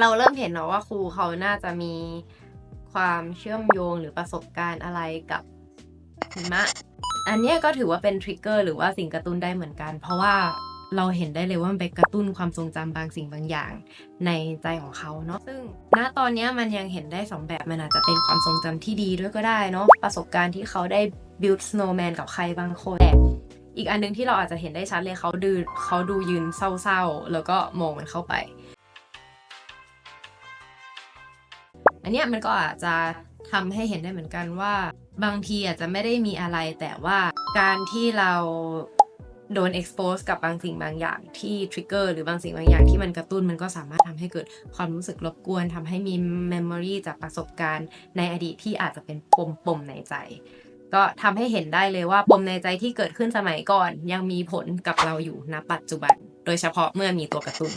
เราเริ่มเห็นเนาะว่าครูเขาน่าจะมีความเชื่อมโยงหรือประสบการณ์อะไรกับหิมะ อันนี้ก็ถือว่าเป็นทริกเกอร์หรือว่าสิ่งกระตุ้นได้เหมือนกัน เพราะว่าเราเห็นได้เลยว่ามันไปกระตุ้นความทรงจำบางสิ่งบางอย่าง ในใจของเขาเนาะซึ่งณตอนนี้มันยังเห็นได้สองแบบมันอาจจะเป็นความทรงจำที่ดีด้วยก็ได้เนาะประสบการณ์ที่เขาได้ build snowman กับใครบางคนแต่อีกอันหนึงที่เราอาจจะเห็นได้ชัดเลยเขาดูเขาดูยืนเศร้าๆ แล้วก็มองมันเข้าไป อันเนี้ยมันก็อาจจะทำให้เห็นได้เหมือนกันว่า บางทีอาจจะไม่ได้มีอะไรแต่ว่าการที่เราโดน expose กับบางสิ่งบางอย่างที่ trigger หรือบางสิ่งบางอย่างที่มันกระตุ้นมันก็สามารถทำให้เกิดความรู้สึกรบกวนทำให้มี memory จากประสบการณ์ในอดีตที่อาจจะเป็นปมปมในใจ ก็ทำให้เห็นได้เลยว่าปมในใจที่เกิดขึ้นสมัยก่อน ยังมีผลกับเราอยู่ณปัจจุบัน โดยเฉพาะเมื่อมีตัวกระตุ้น